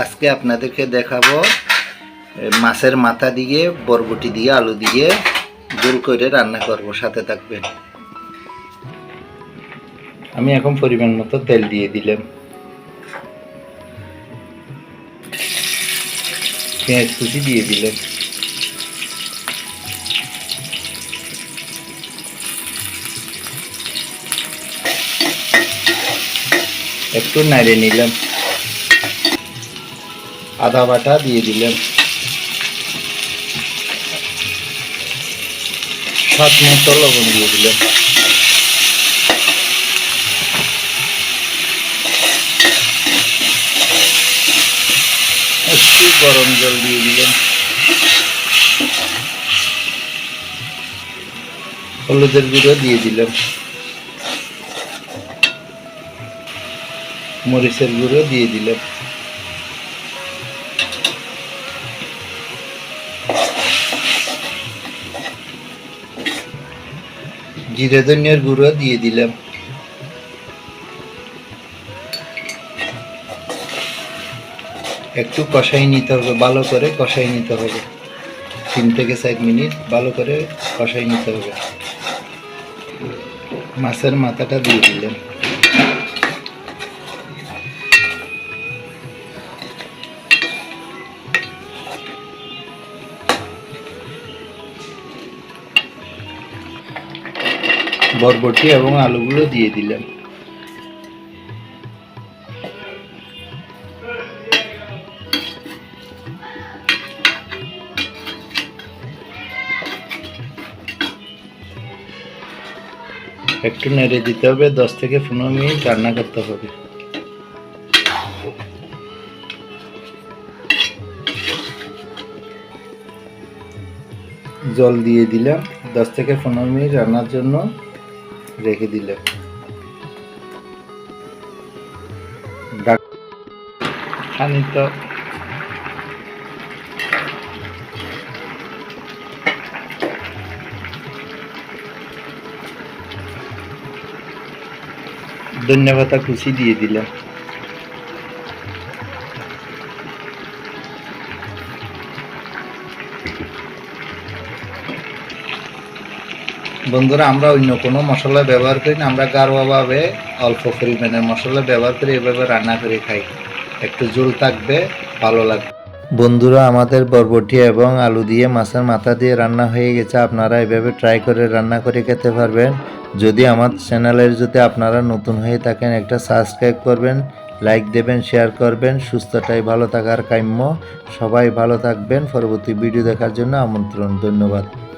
আজকে আপনাদেরকে দেখাবো মাছের মাথা দিয়ে, বরবটি দিয়ে, আলু দিয়ে গোল করে রান্না করব, সাথে থাকবেন। আমি এখন পরিমাণ মতো তেল দিয়ে দিলাম। পেঁয়াজ কুচি দিয়ে দিলাম। একটু নাড়িয়ে নিলাম। আদা বাটা দিয়ে দিলেন। সাত মতো লবণ দিয়ে দিলেন। একটু গরম জল দিয়ে দিলাম হলুদের গুঁড়ো দিয়ে দিলেন। মরিচের গুঁড়ো দিয়ে দিলাম জিরে ধনিয়ার গুঁড়ো দিয়ে দিলাম। একটু কষাই নিতে হবে, ভালো করে কষাই নিতে হবে। তিন থেকে চার মিনিট ভালো করে কষাই নিতে হবে। মাছের মাথাটা দিয়ে দিলাম। বরবটি এবং আলুগুলো দিয়ে দিলাম। একটু নেড়ে দিতে হবে, দশ থেকে পনেরো মিনিট রান্না করতে হবে। জল দিয়ে দিলাম, দশ থেকে পনেরো মিনিট রান্নার জন্য। রেখে দিলে। ধন্যবাদ কুচি দিয়ে দিলাম বন্ধুরা, আমরা অন্য কোনো মশলা ব্যবহার করি না, আমরা গারোয়াভাবে অল্প পরিমাণে মশলা ব্যবহার করে, এভাবে রান্না করে খাই। একটু জোল থাকবে, ভালো লাগবে। বন্ধুরা, আমাদের বরবটি এবং আলু দিয়ে মাছের মাথা দিয়ে রান্না হয়ে গেছে, আপনারা এভাবে ট্রাই করে রান্না করে খেতে পারবেন। যদি আমার চ্যানেলের যদি আপনারা নতুন হয়ে থাকেন, একটা সাবস্ক্রাইব করবেন লাইক দেবেন শেয়ার করবেন। সুস্থটাই ভালো থাকার কাম্য। সবাই ভালো থাকবেন। পরবর্তী ভিডিও দেখার জন্য আমন্ত্রণ, ধন্যবাদ।